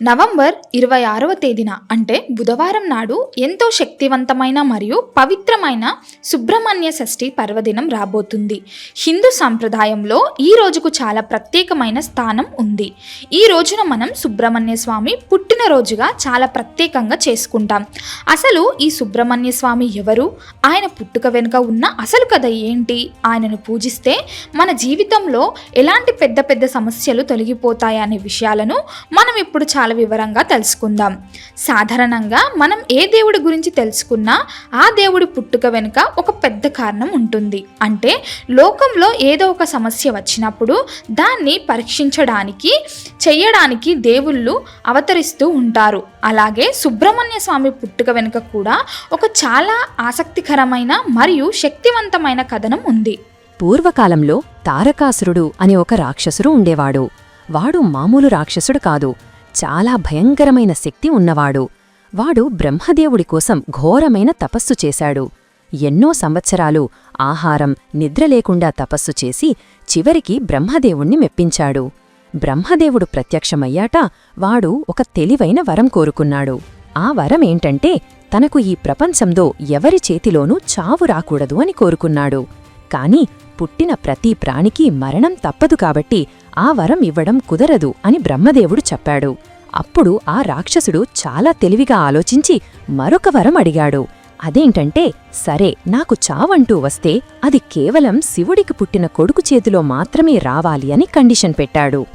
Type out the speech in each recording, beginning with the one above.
November ఇరవై ఆరవ తేదీన అంటే బుధవారం నాడు ఎంతో శక్తివంతమైన మరియు పవిత్రమైన సుబ్రహ్మణ్య షష్ఠి పర్వదినం రాబోతుంది. హిందూ సాంప్రదాయంలో ఈ రోజుకు చాలా ప్రత్యేకమైన స్థానం ఉంది. ఈ రోజున మనం సుబ్రహ్మణ్య స్వామి పుట్టినరోజుగా చాలా ప్రత్యేకంగా చేసుకుంటాం. అసలు ఈ సుబ్రహ్మణ్య స్వామి ఎవరు? ఆయన పుట్టుక వెనుక ఉన్న అసలు కథ ఏంటి? ఆయనను పూజిస్తే మన జీవితంలో ఎలాంటి పెద్ద పెద్ద సమస్యలు తొలగిపోతాయనే విషయాలను మనం ఇప్పుడు చాలా వివరంగా తెలుసుకుందాం. సాధారణంగా మనం ఏ దేవుడి గురించి తెలుసుకున్నా ఆ దేవుడి పుట్టుక వెనుక ఒక పెద్ద కారణం ఉంటుంది. అంటే లోకంలో ఏదో ఒక సమస్య వచ్చినప్పుడు దాన్ని పరీక్షించడానికి చేయడానికి దేవుళ్ళు అవతరిస్తూ ఉంటారు. అలాగే సుబ్రహ్మణ్య స్వామి పుట్టుక వెనుక కూడా ఒక చాలా ఆసక్తికరమైన మరియు శక్తివంతమైన కథనం ఉంది. పూర్వకాలంలో తారకాసురుడు అనే ఒక రాక్షసుడు ఉండేవాడు. వాడు మామూలు రాక్షసుడు కాదు. చాలా భయంకరమైన శక్తి ఉన్నవాడు. వాడు బ్రహ్మదేవుడి కోసం ఘోరమైన తపస్సు చేశాడు. ఎన్నో సంవత్సరాలు ఆహారం నిద్ర లేకుండా తపస్సు చేసి చివరికి బ్రహ్మదేవుణ్ణి మెప్పించాడు. బ్రహ్మదేవుడు ప్రత్యక్షమయ్యాట వాడు ఒక తెలివైన వరం కోరుకున్నాడు. ఆ వరమేంటంటే తనకు ఈ ప్రపంచంలో ఎవరి చేతిలోనూ చావు రాకూడదు అని కోరుకున్నాడు. కాని పుట్టిన ప్రతి ప్రాణికి మరణం తప్పదు కాబట్టి ఆ వరం ఇవ్వడం కుదరదు అని బ్రహ్మదేవుడు చెప్పాడు. అప్పుడు ఆ రాక్షసుడు చాలా తెలివిగా ఆలోచించి మరొక వరం అడిగాడు. అదేంటంటే సరే నాకు చావంటూ వస్తే అది కేవలం శివుడికి పుట్టిన కొడుకు చేతిలో మాత్రమే రావాలి అని కండిషన్ పెట్టాడు.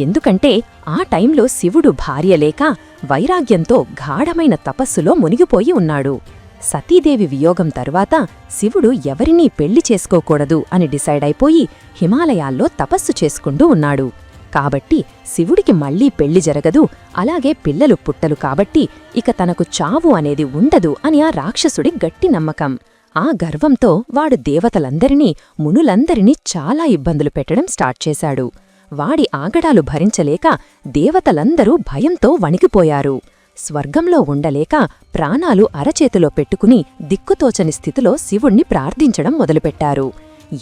ఎందుకంటే ఆ టైంలో శివుడు భార్య లేక వైరాగ్యంతో గాఢమైన తపస్సులో మునిగిపోయి ఉన్నాడు. సతీదేవి వియోగం తరువాత శివుడు ఎవరినీ పెళ్ళి చేసుకోకూడదు అని డిసైడ్ అయిపోయి హిమాలయాల్లో తపస్సు చేసుకుంటూ ఉన్నాడు. కాబట్టి శివుడికి మళ్ళీ పెళ్ళి జరగదు అలాగే పిల్లలు పుట్టలు కాబట్టి ఇక తనకు చావు అనేది ఉండదు అని ఆ రాక్షసుడి గట్టి నమ్మకం. ఆ గర్వంతో వాడు దేవతలందరినీ మునులందరినీ చాలా ఇబ్బందులు పెట్టడం స్టార్ట్ చేశాడు. వాడి ఆగడాలు భరించలేక దేవతలందరూ భయంతో వణికిపోయారు. స్వర్గంలో ఉండలేక ప్రాణాలు అరచేతిలో పెట్టుకుని దిక్కుతోచని స్థితిలో శివుణ్ణి ప్రార్థించడం మొదలుపెట్టారు.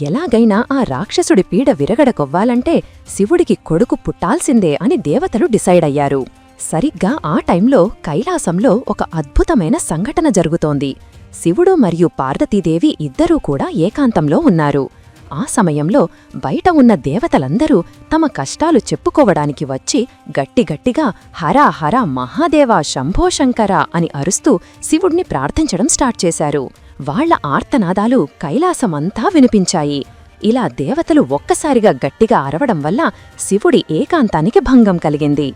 ఎలాగైనా ఆ రాక్షసుడి పీడ విరగడకొవ్వాలంటే శివుడికి కొడుకు పుట్టాల్సిందే అని దేవతలు డిసైడ్ అయ్యారు. సరిగ్గా ఆ టైంలో కైలాసంలో ఒక అద్భుతమైన సంఘటన జరుగుతోంది. శివుడు మరియు పార్వతీదేవి ఇద్దరూ కూడా ఏకాంతంలో ఉన్నారు. ఆ సమయంలో బయట ఉన్న దేవతలందరూ తమ కష్టాలు చెప్పుకోవడానికి వచ్చి గట్టిగట్టిగా హరా హర మహాదేవా శంభోశంకర అని అరుస్తూ శివుణ్ణి ప్రార్థించడం స్టార్ట్ చేశారు. వాళ్ళ ఆర్తనాదాలు కైలాసమంతా వినిపించాయి. ఇలా దేవతలు ఒక్కసారిగా గట్టిగా అరవడం వల్ల శివుడి ఏకాంతానికి భంగం కలిగింది.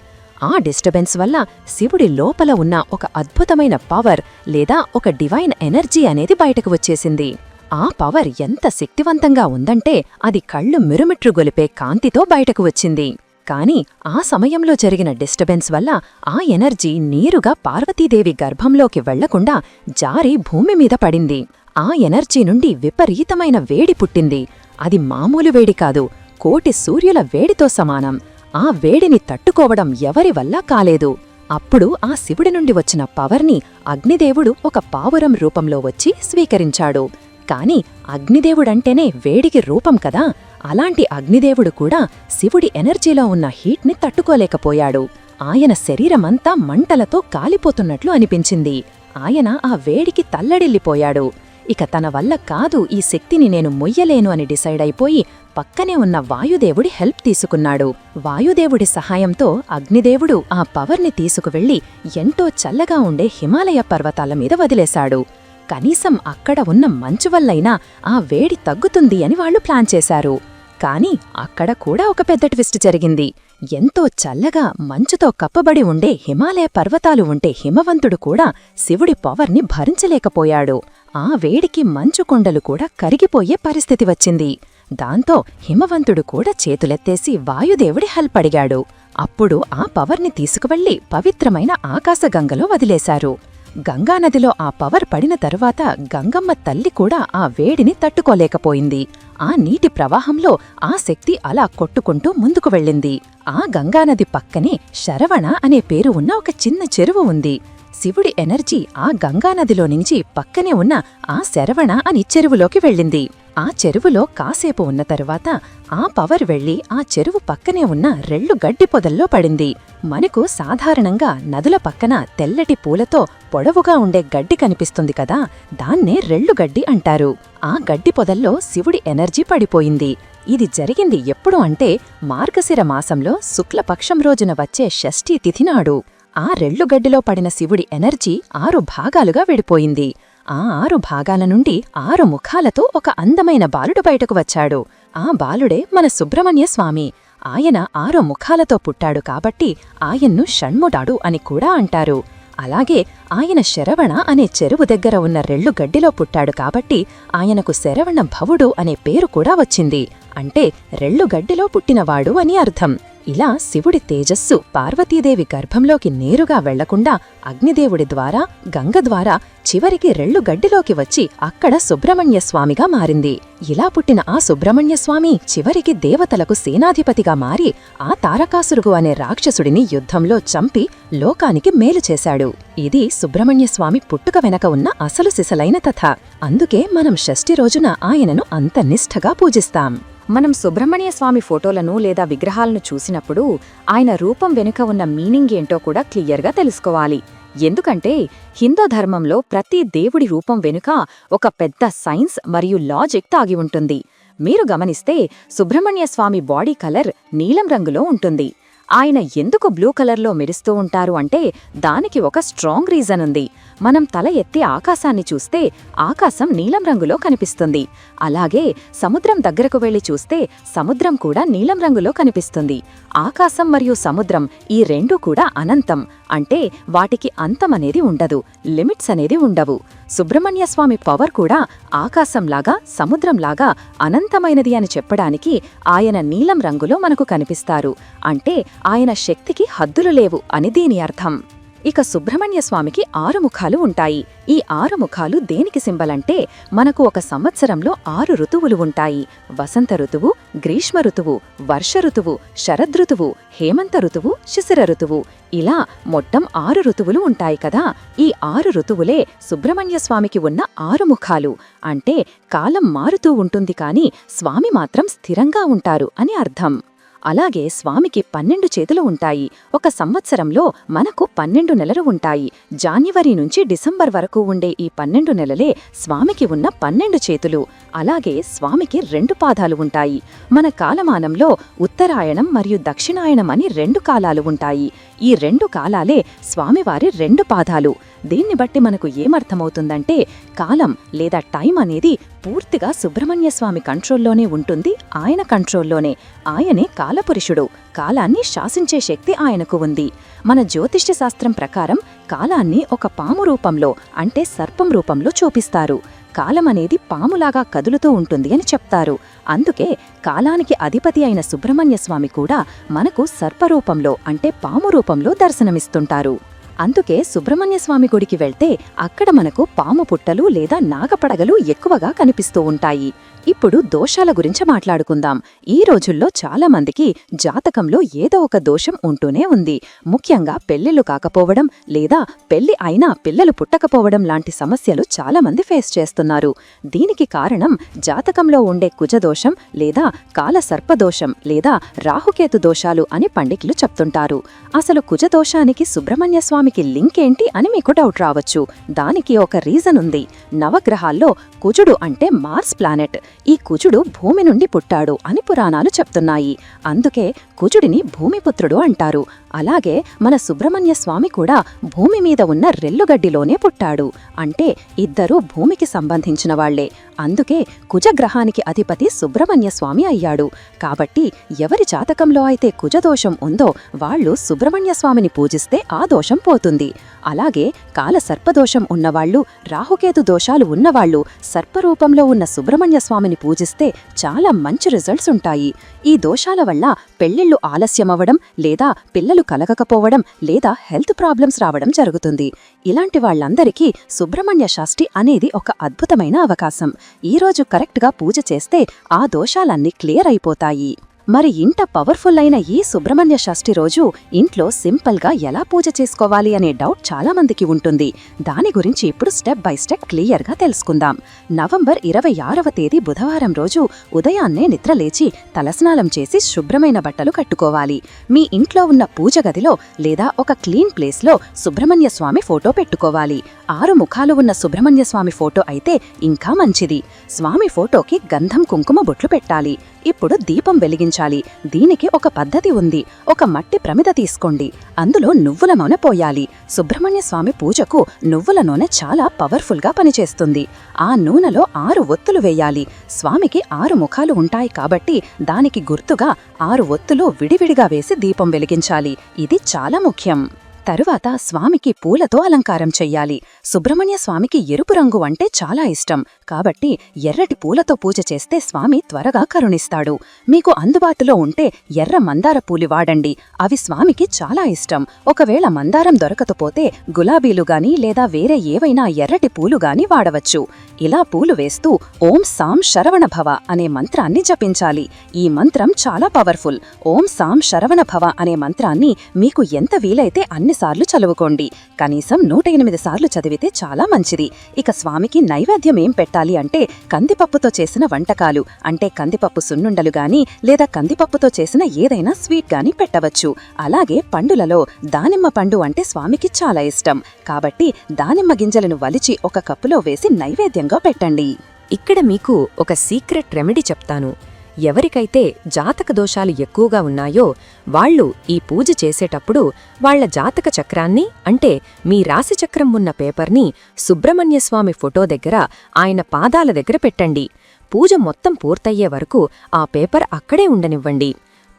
ఆ డిస్టర్బెన్స్ వల్ల శివుడి లోపల ఉన్న ఒక అద్భుతమైన పవర్ లేదా ఒక డివైన్ ఎనర్జీ అనేది బయటకు వచ్చేసింది. ఆ పవర్ ఎంత శక్తివంతంగా ఉందంటే అది కళ్ళు మిరుమిట్రు గొలిపే కాంతితో బయటకు వచ్చింది. కాని ఆ సమయంలో జరిగిన డిస్టర్బెన్స్ వల్ల ఆ ఎనర్జీ నీరుగా పార్వతీదేవి గర్భంలోకి వెళ్ళకుండా జారి భూమి మీద పడింది. ఆ ఎనర్జీ నుండి విపరీతమైన వేడి పుట్టింది. అది మామూలు వేడి కాదు కోటి సూర్యుల వేడితో సమానం. ఆ వేడిని తట్టుకోవడం ఎవరి వల్ల కాలేదు. అప్పుడు ఆ శివుడి నుండి వచ్చిన పవర్ని అగ్నిదేవుడు ఒక పావురం రూపంలో వచ్చి స్వీకరించాడు. కాని అగ్నిదేవుడంటేనే వేడికి రూపం కదా. అలాంటి అగ్నిదేవుడు కూడా శివుడి ఎనర్జీలో ఉన్న హీట్ని తట్టుకోలేకపోయాడు. ఆయన శరీరమంతా మంటలతో కాలిపోతున్నట్లు అనిపించింది. ఆయన ఆ వేడికి తల్లడిల్లిపోయాడు. ఇక తన వల్ల కాదు ఈ శక్తిని నేను మొయ్యలేను అని డిసైడ్ అయిపోయి పక్కనే ఉన్న వాయుదేవుడి హెల్ప్ తీసుకున్నాడు. వాయుదేవుడి సహాయంతో అగ్నిదేవుడు ఆ పవర్ని తీసుకువెళ్ళి ఎంతో చల్లగా ఉండే హిమాలయ పర్వతాల మీద వదిలేశాడు. కనీసం అక్కడ ఉన్న మంచు వల్లైనా ఆ వేడి తగ్గుతుంది అని వాళ్ళు ప్లాన్ చేశారు. కాని అక్కడ కూడా ఒక పెద్ద ట్విస్ట్ జరిగింది. ఎంతో చల్లగా మంచుతో కప్పబడి ఉండే హిమాలయ పర్వతాలు ఉంటే హిమవంతుడు కూడా శివుడి పవర్ని భరించలేకపోయాడు. ఆ వేడికి మంచు కొండలు కూడా కరిగిపోయే పరిస్థితి వచ్చింది. దాంతో హిమవంతుడు కూడా చేతులెత్తేసి వాయుదేవుడి హెల్ప్ అడిగాడు. అప్పుడు ఆ పవర్ని తీసుకువెళ్ళి పవిత్రమైన ఆకాశగంగలో వదిలేశారు. గంగానదిలో ఆ పవర్ పడిన తరువాత గంగమ్మ తల్లి కూడా ఆ వేడిని తట్టుకోలేకపోయింది. ఆ నీటి ప్రవాహంలో ఆ శక్తి అలా కొట్టుకుంటూ ముందుకు వెళ్ళింది. ఆ గంగానది పక్కనే శరవణ అనే పేరు ఉన్న ఒక చిన్న చెరువు ఉంది. శివుడి ఎనర్జీ ఆ గంగానదిలో నుంచి పక్కనే ఉన్న ఆ శరవణ అని చెరువులోకి వెళ్ళింది. ఆ చెరువులో కాసేపు ఉన్న తరువాత ఆ పవర్ వెళ్ళి ఆ చెరువు పక్కనే ఉన్న రెళ్ళు గడ్డి పొదల్లో పడింది. మనకు సాధారణంగా నదుల పక్కన తెల్లటి పూలతో పొడవుగా ఉండే గడ్డి కనిపిస్తుంది కదా దాన్నే రెళ్ళు గడ్డి అంటారు. ఆ గడ్డి పొదల్లో శివుడి ఎనర్జీ పడిపోయింది. ఇది జరిగింది ఎప్పుడు అంటే మార్గశిర మాసంలో శుక్లపక్షం రోజున వచ్చే షష్ఠీ తిథినాడు. ఆ రెళ్ళుగడ్డిలో పడిన శివుడి ఎనర్జీ ఆరు భాగాలుగా విడిపోయింది. ఆ ఆరు భాగాల నుండి ఆరు ముఖాలతో ఒక అందమైన బాలుడు బయటకు వచ్చాడు. ఆ బాలుడే మన సుబ్రహ్మణ్య స్వామి. ఆయన ఆరు ముఖాలతో పుట్టాడు కాబట్టి ఆయన్ను షణ్ముడాడు అని కూడా అంటారు. అలాగే ఆయన శరవణ అనే చెరువు దగ్గర ఉన్న రెళ్ళు గడ్డిలో పుట్టాడు కాబట్టి ఆయనకు శరవణ భవుడు అనే పేరు కూడా వచ్చింది. అంటే రెళ్ళు గడ్డిలో పుట్టినవాడు అని అర్థం. ఇలా శివుడి తేజస్సు పార్వతీదేవి గర్భంలోకి నేరుగా వెళ్ళకుండా అగ్నిదేవుడి ద్వారా గంగ ద్వారా చివరికి రెళ్ళు గడ్డిలోకి వచ్చి అక్కడ సుబ్రహ్మణ్యస్వామిగా మారింది. ఇలా పుట్టిన ఆ సుబ్రహ్మణ్యస్వామి చివరికి దేవతలకు సేనాధిపతిగా మారి ఆ తారకాసురుగు అనే రాక్షసుడిని యుద్ధంలో చంపి లోకానికి మేలు చేశాడు. ఇది సుబ్రహ్మణ్యస్వామి పుట్టుక వెనక ఉన్న అసలు సిసలైన కథ అందుకే మనం షష్ఠి రోజున ఆయనను అంత నిష్ఠగా పూజిస్తాం. మనం సుబ్రహ్మణ్య స్వామి ఫోటోలను లేదా విగ్రహాలను చూసినప్పుడు ఆయన రూపం వెనుక ఉన్న మీనింగ్ ఏంటో కూడా క్లియర్గా తెలుసుకోవాలి. ఎందుకంటే హిందూ ధర్మంలో ప్రతి దేవుడి రూపం వెనుక ఒక పెద్ద సైన్స్ మరియు లాజిక్ తాగి ఉంటుంది. మీరు గమనిస్తే సుబ్రహ్మణ్య స్వామి బాడీ కలర్ నీలం రంగులో ఉంటుంది. ఆయన ఎందుకు బ్లూ కలర్లో మెరుస్తూ ఉంటారు అంటే దానికి ఒక స్ట్రాంగ్ రీజన్ ఉంది. మనం తల ఎత్తి ఆకాశాన్ని చూస్తే ఆకాశం నీలం రంగులో కనిపిస్తుంది. అలాగే సముద్రం దగ్గరకు వెళ్ళి చూస్తే సముద్రం కూడా నీలం రంగులో కనిపిస్తుంది. ఆకాశం మరియు సముద్రం ఈ రెండు కూడా అనంతం. అంటే వాటికి అంతమనేది ఉండదు లిమిట్స్ అనేది ఉండవు. సుబ్రహ్మణ్య స్వామి పవర్ కూడా ఆకాశంలాగా సముద్రంలాగా అనంతమైనది అని చెప్పడానికి ఆయన నీలం రంగులో మనకు కనిపిస్తారు. అంటే ఆయన శక్తికి హద్దులు లేవు అని దీని అర్థం. ఇక సుబ్రహ్మణ్య స్వామికి ఆరు ముఖాలు ఉంటాయి. ఈ ఆరు ముఖాలు దేనికి సింబలంటే మనకు ఒక సంవత్సరంలో ఆరు ఋతువులు ఉంటాయి. వసంత ఋతువు గ్రీష్మ ఋతువు వర్ష ఋతువు శరదృతువు హేమంత ఋతువు శిశిర ఋతువు. ఇలా మొత్తం ఆరు ఋతువులు ఉంటాయి కదా. ఈ ఆరు ఋతువులే సుబ్రహ్మణ్య స్వామికి ఉన్న ఆరు ముఖాలు. అంటే కాలం మారుతూ ఉంటుంది కాని స్వామి మాత్రం స్థిరంగా ఉంటారు అని అర్థం. అలాగే స్వామికి పన్నెండు చేతులు ఉంటాయి. ఒక సంవత్సరంలో మనకు పన్నెండు నెలలు ఉంటాయి. జాన్యువరి నుంచి డిసెంబర్ వరకు ఉండే ఈ పన్నెండు నెలలే స్వామికి ఉన్న పన్నెండు చేతులు. అలాగే స్వామికి రెండు పాదాలు ఉంటాయి. మన కాలమానంలో ఉత్తరాయణం మరియు దక్షిణాయనం అని రెండు కాలాలు ఉంటాయి. ఈ రెండు కాలాలే స్వామివారి రెండు పాదాలు. దీన్ని బట్టి మనకు ఏమర్థమవుతుందంటే కాలం లేదా టైం అనేది పూర్తిగా సుబ్రహ్మణ్య స్వామి కంట్రోల్లోనే ఉంటుంది ఆయన కంట్రోల్లోనే. ఆయనే కాలపురుషుడు కాలాన్ని శాసించే శక్తి ఆయనకు ఉంది. మన జ్యోతిష్య శాస్త్రం ప్రకారం కాలాన్ని ఒక పాము రూపంలో అంటే సర్పం రూపంలో చూపిస్తారు. కాలం అనేది పాములాగా కదులుతూ ఉంటుంది అని చెప్తారు. అందుకే కాలానికి అధిపతి అయిన సుబ్రహ్మణ్య స్వామి కూడా మనకు సర్పరూపంలో అంటే పాము రూపంలో దర్శనమిస్తుంటారు. అందుకే సుబ్రహ్మణ్య స్వామి గుడికి వెళ్తే అక్కడ మనకు పాము పుట్టలు లేదా నాగపడగలు ఎక్కువగా కనిపిస్తూ ఉంటాయి. ఇప్పుడు దోషాల గురించి మాట్లాడుకుందాం. ఈ రోజుల్లో చాలా మందికి జాతకంలో ఏదో ఒక దోషం ఉంటూనే ఉంది. ముఖ్యంగా పెళ్ళిళ్ళు కాకపోవడం లేదా పెళ్ళి అయినా పిల్లలు పుట్టకపోవడం లాంటి సమస్యలు చాలామంది ఫేస్ చేస్తున్నారు. దీనికి కారణం జాతకంలో ఉండే కుజదోషం లేదా కాలసర్పదోషం లేదా రాహుకేతు దోషాలు అని పండితులు చెప్తుంటారు. అసలు కుజదోషానికి సుబ్రహ్మణ్య స్వామికి లింక్ ఏంటి అని మీకు డౌట్ రావచ్చు. దానికి ఒక రీజన్ ఉంది. నవగ్రహాల్లో కుజుడు అంటే మార్స్ ప్లానెట్. ఈ కుజుడు భూమి నుండి పుట్టాడు అని పురాణాలు చెప్తున్నాయి. అందుకే కుజుడిని భూమిపుత్రుడు అంటారు. అలాగే మన సుబ్రహ్మణ్య స్వామి కూడా భూమి మీద ఉన్న రెల్లుగడ్డిలోనే పుట్టాడు. అంటే ఇద్దరూ భూమికి సంబంధించిన వాళ్ళే. అందుకే కుజగ్రహానికి అధిపతి సుబ్రహ్మణ్య స్వామి అయ్యాడు. కాబట్టి ఎవరి జాతకంలో అయితే కుజదోషం ఉందో వాళ్ళు సుబ్రహ్మణ్య స్వామిని పూజిస్తే ఆ దోషం పోతుంది. అలాగే కాల సర్పదోషం ఉన్నవాళ్ళు రాహుకేతు దోషాలు ఉన్నవాళ్ళు సర్పరూపంలో ఉన్న సుబ్రహ్మణ్య స్వామిని పూజిస్తే చాలా మంచి రిజల్ట్స్ ఉంటాయి. ఈ దోషాల వల్ల పెళ్ళిళ్ళు ఆలస్యమవ్వడం లేదా పిల్లలు కలగకపోవడం లేదా హెల్త్ ప్రాబ్లమ్స్ రావడం జరుగుతుంది. ఇలాంటి వాళ్ళందరికీ సుబ్రహ్మణ్య షష్ఠి అనేది ఒక అద్భుతమైన అవకాశం. ఈ రోజు కరెక్ట్గా పూజ చేస్తే ఆ దోషాలన్నీ క్లియర్ అయిపోతాయి. మరి ఇంట పవర్ఫుల్ అయిన ఈ సుబ్రహ్మణ్య షష్ఠి రోజు ఇంట్లో సింపుల్గా ఎలా పూజ చేసుకోవాలి అనే డౌట్ చాలామందికి ఉంటుంది. దాని గురించి ఇప్పుడు స్టెప్ బై స్టెప్ క్లియర్గా తెలుసుకుందాం. నవంబర్ ఇరవై ఆరవ తేదీ బుధవారం రోజు ఉదయాన్నే నిద్రలేచి తలస్నానం చేసి శుభ్రమైన బట్టలు కట్టుకోవాలి. మీ ఇంట్లో ఉన్న పూజ గదిలో లేదా ఒక క్లీన్ ప్లేస్లో సుబ్రహ్మణ్య స్వామి ఫోటో పెట్టుకోవాలి. ఆరు ముఖాలు ఉన్న సుబ్రహ్మణ్య స్వామి ఫోటో అయితే ఇంకా మంచిది. స్వామి ఫోటోకి గంధం కుంకుమ బొట్లు పెట్టాలి. ఇప్పుడు దీపం ఉపయోగించాలి దీనికి ఒక పద్ధతి ఉంది. ఒక మట్టి ప్రమిద తీసుకోండి. అందులో నువ్వుల నూనె పోయాలి. సుబ్రహ్మణ్య స్వామి పూజకు నువ్వుల నూనె చాలా పవర్ఫుల్గా పనిచేస్తుంది. ఆ నూనెలో ఆరు ఒత్తులు వేయాలి. స్వామికి ఆరు ముఖాలు ఉంటాయి కాబట్టి దానికి గుర్తుగా ఆరు ఒత్తులు విడివిడిగా వేసి దీపం వెలిగించాలి. ఇది చాలా ముఖ్యం. తరువాత స్వామికి పూలతో అలంకారం చెయ్యాలి. సుబ్రహ్మణ్య స్వామికి ఎరుపు రంగు అంటే చాలా ఇష్టం. కాబట్టి ఎర్రటి పూలతో పూజ చేస్తే స్వామి త్వరగా కరుణిస్తాడు. మీకు అందుబాటులో ఉంటే ఎర్ర మందార పూలు వాడండి. అవి స్వామికి చాలా ఇష్టం. ఒకవేళ మందారం దొరకకపోతే గులాబీలు గాని లేదా వేరే ఏవైనా ఎర్రటి పూలు గాని వాడవచ్చు. ఇలా పూలు వేస్తూ ఓం సాం శరవణ భవ అనే మంత్రాన్ని జపించాలి. ఈ మంత్రం చాలా పవర్ఫుల్. ఓం సాం శరవణ భవ అనే మంత్రాన్ని మీకు ఎంత వీలైతే అన్ని సార్లు చదువుకోండి. కనీసం నూట ఎనిమిది సార్లు చదివితే చాలా మంచిది. ఇక స్వామికి నైవేద్యం ఏం పెట్టాలి అంటే కందిపప్పుతో చేసిన వంటకాలు. అంటే కందిపప్పు సున్నుండలు గాని లేదా కందిపప్పుతో చేసిన ఏదైనా స్వీట్ గాని పెట్టవచ్చు. అలాగే పండులలో దానిమ్మ పండు అంటే స్వామికి చాలా ఇష్టం. కాబట్టి దానిమ్మ గింజలను వలిచి ఒక కప్పులో వేసి నైవేద్యంగా పెట్టండి. ఇక్కడ మీకు ఒక సీక్రెట్ రెమెడీ చెప్తాను. ఎవరికైతే జాతక దోషాలు ఎక్కువగా ఉన్నాయో వాళ్ళు ఈ పూజ చేసేటప్పుడు వాళ్ళ జాతక చక్రాన్ని అంటే మీ రాశిచక్రం ఉన్న పేపర్ని సుబ్రహ్మణ్యస్వామి ఫోటో దగ్గర ఆయన పాదాల దగ్గర పెట్టండి. పూజ మొత్తం పూర్తయ్యే వరకు ఆ పేపర్ అక్కడే ఉండనివ్వండి.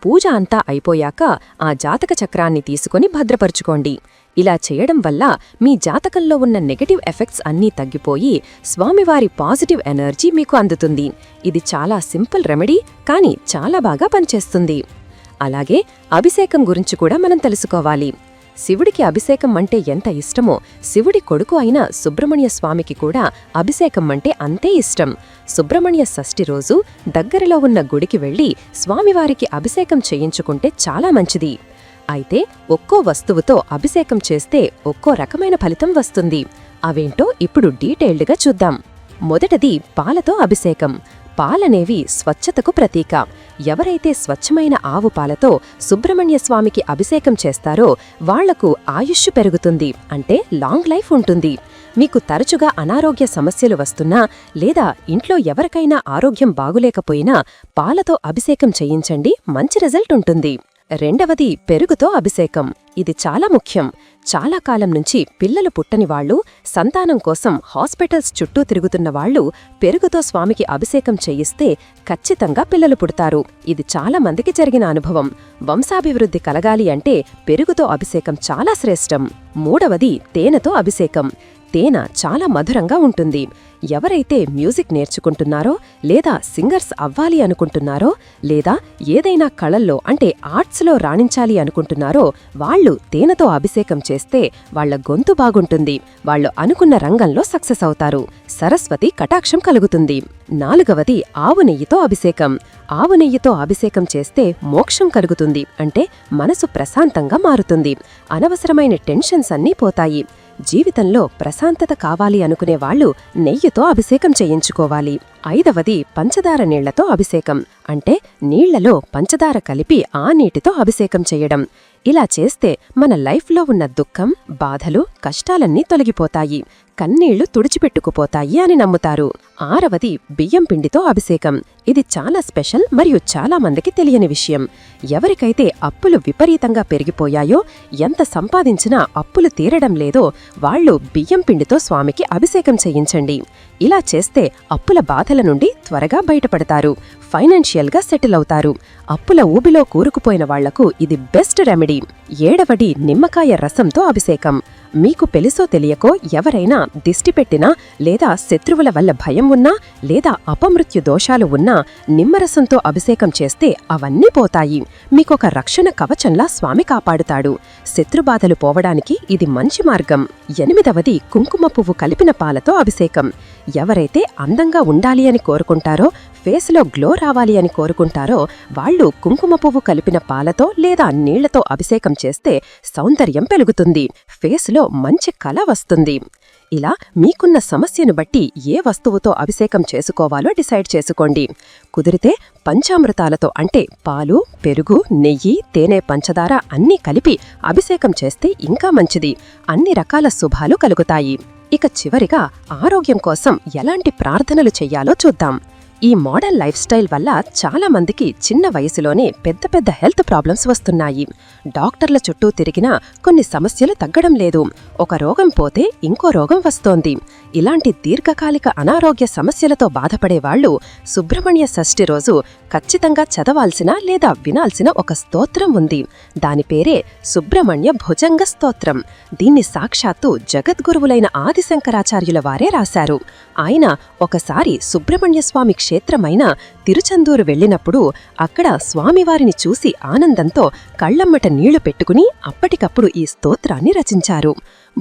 పూజ అంతా అయిపోయాక ఆ జాతక చక్రాన్ని తీసుకుని భద్రపరుచుకోండి. ఇలా చేయడం వల్ల మీ జాతకంలో ఉన్న నెగటివ్ ఎఫెక్ట్స్ అన్నీ తగ్గిపోయి స్వామివారి పాజిటివ్ ఎనర్జీ మీకు అందుతుంది. ఇది చాలా సింపుల్ రెమెడీ కానీ చాలా బాగా పనిచేస్తుంది. అలాగే అభిషేకం గురించి కూడా మనం తెలుసుకోవాలి. శివుడికి అభిషేకం అంటే ఎంత ఇష్టమో శివుడి కొడుకు అయిన సుబ్రహ్మణ్య స్వామికి కూడా అభిషేకం అంటే అంతే ఇష్టం. సుబ్రహ్మణ్య షష్ఠి రోజు దగ్గరలో ఉన్న గుడికి వెళ్ళి స్వామివారికి అభిషేకం చేయించుకుంటే చాలా మంచిది. అయితే ఒక్కో వస్తువుతో అభిషేకం చేస్తే ఒక్కో రకమైన ఫలితం వస్తుంది. అవేంటో ఇప్పుడు డీటెయిల్డ్గా చూద్దాం. మొదటది పాలతో అభిషేకం. పాలనేవి స్వచ్ఛతకు ప్రతీక. ఎవరైతే స్వచ్ఛమైన ఆవు పాలతో సుబ్రహ్మణ్య స్వామికి అభిషేకం చేస్తారో వాళ్ళకు ఆయుష్ పెరుగుతుంది. అంటే లాంగ్ లైఫ్ ఉంటుంది. మీకు తరచుగా అనారోగ్య సమస్యలు వస్తున్నా లేదా ఇంట్లో ఎవరికైనా ఆరోగ్యం బాగులేకపోయినా పాలతో అభిషేకం చేయించండి. మంచి రిజల్ట్ ఉంటుంది. రెండవది పెరుగుతో అభిషేకం. ఇది చాలా ముఖ్యం. చాలా కాలం నుంచి పిల్లలు పుట్టని వాళ్ళు సంతానం కోసం హాస్పిటల్స్ చుట్టూ తిరుగుతున్న వాళ్ళు పెరుగుతో స్వామికి అభిషేకం చేయిస్తే ఖచ్చితంగా పిల్లలు పుడతారు. ఇది చాలా మందికి జరిగిన అనుభవం. వంశాభివృద్ధి కలగాలి అంటే పెరుగుతో అభిషేకం చాలా శ్రేష్టం. మూడవది తేనెతో అభిషేకం. తేనె చాలా మధురంగా ఉంటుంది. ఎవరైతే మ్యూజిక్ నేర్చుకుంటున్నారో లేదా సింగర్స్ అవ్వాలి అనుకుంటున్నారో లేదా ఏదైనా కళల్లో అంటే ఆర్ట్స్లో రాణించాలి అనుకుంటున్నారో వాళ్ళు తేనెతో అభిషేకం చేస్తే వాళ్ళ గొంతు బాగుంటుంది. వాళ్ళు అనుకున్న రంగంలో సక్సెస్ అవుతారు. సరస్వతి కటాక్షం కలుగుతుంది. నాలుగవది ఆవు నెయ్యితో అభిషేకం. ఆవు నెయ్యితో అభిషేకం చేస్తే మోక్షం కలుగుతుంది. అంటే మనసు ప్రశాంతంగా మారుతుంది. అనవసరమైన టెన్షన్స్ అన్నీ పోతాయి. జీవితంలో ప్రశాంతత కావాలి అనుకునే వాళ్ళు నెయ్యితో అభిషేకం చేయించుకోవాలి. ఐదవది పంచదార నీళ్ళతో అభిషేకం. అంటే నీళ్ళలో పంచదార కలిపి ఆ నీటితో అభిషేకం చేయడం. ఇలా చేస్తే మన లైఫ్లో ఉన్న దుఃఖం బాధలు కష్టాలన్నీ తొలగిపోతాయి. కన్నీళ్ళు తుడిచిపెట్టుకుపోతాయి అని నమ్ముతారు. ఆరవది బియ్యం పిండితో అభిషేకం. ఇది చాలా స్పెషల్ మరియు చాలా మందికి తెలియని విషయం. ఎవరికైతే అప్పులు విపరీతంగా పెరిగిపోయాయో ఎంత సంపాదించినా అప్పులు తీరడం లేదో వాళ్ళు బియ్యం పిండితో స్వామికి అభిషేకం చేయించండి. ఇలా చేస్తే అప్పుల బాధల నుండి త్వరగా బయటపడతారు. ఫైనాన్షియల్గా సెటిల్ అవుతారు. అప్పుల ఊబిలో కూరుకుపోయిన వాళ్ళకు ఇది బెస్ట్ రెమెడీ. ఏడవడి నిమ్మకాయ రసంతో అభిషేకం. మీకు పెలిసో తెలియకో ఎవరైనా దిష్టి పెట్టినా లేదా శత్రువుల వల్ల భయం ఉన్నా లేదా అపమృత్యు దోషాలు ఉన్నా నిమ్మరసంతో అభిషేకం చేస్తే అవన్నీ పోతాయి. మీకొక రక్షణ కవచంలా స్వామి కాపాడుతాడు. శత్రుబాధలు పోవడానికి ఇది మంచి మార్గం. ఎనిమిదవది కుంకుమ పువ్వు కలిపిన పాలతో అభిషేకం. ఎవరైతే అందంగా ఉండాలి అని కోరుకుంటారో ఫేస్లో గ్లో రావాలి అని కోరుకుంటారో వాళ్ళు కుంకుమ పువ్వు కలిపిన పాలతో లేదా నీళ్ళతో అభిషేకం చేస్తే సౌందర్యం పెరుగుతుంది. ఫేస్లో మంచి కళ వస్తుంది. ఇలా మీకున్న సమస్యను బట్టి ఏ వస్తువుతో అభిషేకం చేసుకోవాలో డిసైడ్ చేసుకోండి. కుదిరితే పంచామృతాలతో అంటే పాలు పెరుగు నెయ్యి తేనె పంచదార అన్నీ కలిపి అభిషేకం చేస్తే ఇంకా మంచిది. అన్ని రకాల శుభాలు కలుగుతాయి. ఇక చివరిగా ఆరోగ్యం కోసం ఎలాంటి ప్రార్థనలు చెయ్యాలో చూద్దాం. ఈ మోడల్ లైఫ్ స్టైల్ వల్ల చాలా మందికి చిన్న వయసులోనే పెద్ద పెద్ద హెల్త్ ప్రాబ్లమ్స్ వస్తున్నాయి. డాక్టర్ల చుట్టూ తిరిగినా కొన్ని సమస్యలు తగ్గడం లేదు. ఒక రోగం పోతే ఇంకో రోగం వస్తోంది. ఇలాంటి దీర్ఘకాలిక అనారోగ్య సమస్యలతో బాధపడే వాళ్ళు సుబ్రహ్మణ్య షష్ఠి రోజు ఖచ్చితంగా చదవాల్సిన లేదా వినాల్సిన ఒక స్తోత్రం ఉంది. దాని పేరే సుబ్రహ్మణ్య భుజంగ స్తోత్రం. దీన్ని సాక్షాత్తు జగద్గురువులైన ఆదిశంకరాచార్యుల వారే రాశారు. ఆయన ఒకసారి సుబ్రహ్మణ్య స్వామి క్షేత్రమైన తిరుచందూరు వెళ్ళినప్పుడు అక్కడ స్వామివారిని చూసి ఆనందంతో కళ్ళమ్మట నీళ్ళు పెట్టుకుని అప్పటికప్పుడు ఈ స్తోత్రాన్ని రచించారు.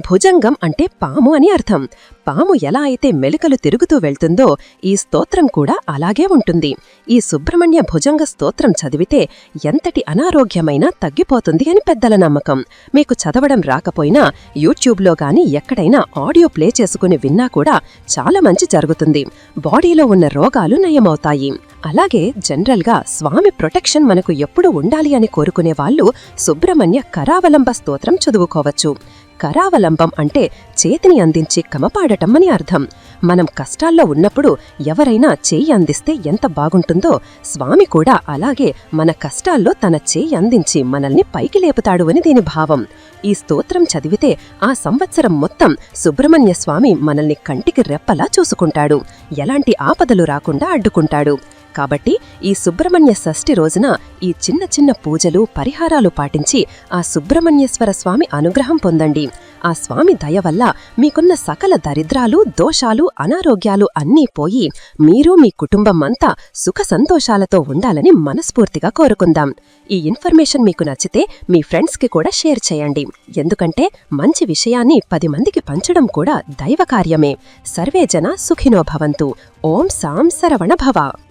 భుజంగం అంటే పాము అని అర్థం. పాము ఎలా అయితే మెలికలు తిరుగుతూ వెళ్తుందో ఈ స్తోత్రం కూడా అలాగే ఉంటుంది. ఈ సుబ్రహ్మణ్య భుజంగ స్తోత్రం చదివితే ఎంతటి అనారోగ్యమైనా తగ్గిపోతుంది అని పెద్దల నమ్మకం. మీకు చదవడం రాకపోయినా యూట్యూబ్లో గాని ఎక్కడైనా ఆడియో ప్లే చేసుకుని విన్నా కూడా చాలా మంచి జరుగుతుంది. బాడీలో ఉన్న రోగాలు నయమవుతాయి. అలాగే జనరల్గా స్వామి ప్రొటెక్షన్ మనకు ఎప్పుడు ఉండాలి అని కోరుకునే వాళ్ళు సుబ్రహ్మణ్య కరావలంబ స్తోత్రం చదువుకోవచ్చు. కరావలంబం అంటే చేతిని అందించి కమపాడటం అని అర్థం. మనం కష్టాల్లో ఉన్నప్పుడు ఎవరైనా చేయి అందిస్తే ఎంత బాగుంటుందో స్వామి కూడా అలాగే మన కష్టాల్లో తన చేయి అందించి మనల్ని పైకి లేపుతాడు అని దీని భావం. ఈ స్తోత్రం చదివితే ఆ సంవత్సరం మొత్తం సుబ్రహ్మణ్య స్వామి మనల్ని కంటికి రెప్పలా చూసుకుంటాడు. ఎలాంటి ఆపదలు రాకుండా అడ్డుకుంటాడు. కాబట్టి ఈ సుబ్రహ్మణ్య షష్ఠి రోజున ఈ చిన్న చిన్న పూజలు పరిహారాలు పాటించి ఆ సుబ్రహ్మణ్యేశ్వర స్వామి అనుగ్రహం పొందండి. ఆ స్వామి దయ వల్ల మీకున్న సకల దరిద్రాలు దోషాలు అనారోగ్యాలు అన్నీ పోయి మీరు మీ కుటుంబం అంతా సుఖ సంతోషాలతో ఉండాలని మనస్ఫూర్తిగా కోరుకుందాం. ఈ ఇన్ఫర్మేషన్ మీకు నచ్చితే మీ ఫ్రెండ్స్కి కూడా షేర్ చేయండి. ఎందుకంటే మంచి విషయాన్ని పది మందికి పంచడం కూడా దైవ కార్యమే. సర్వే జన సుఖినో భవంతు. ఓం సాం సరవణ భవ.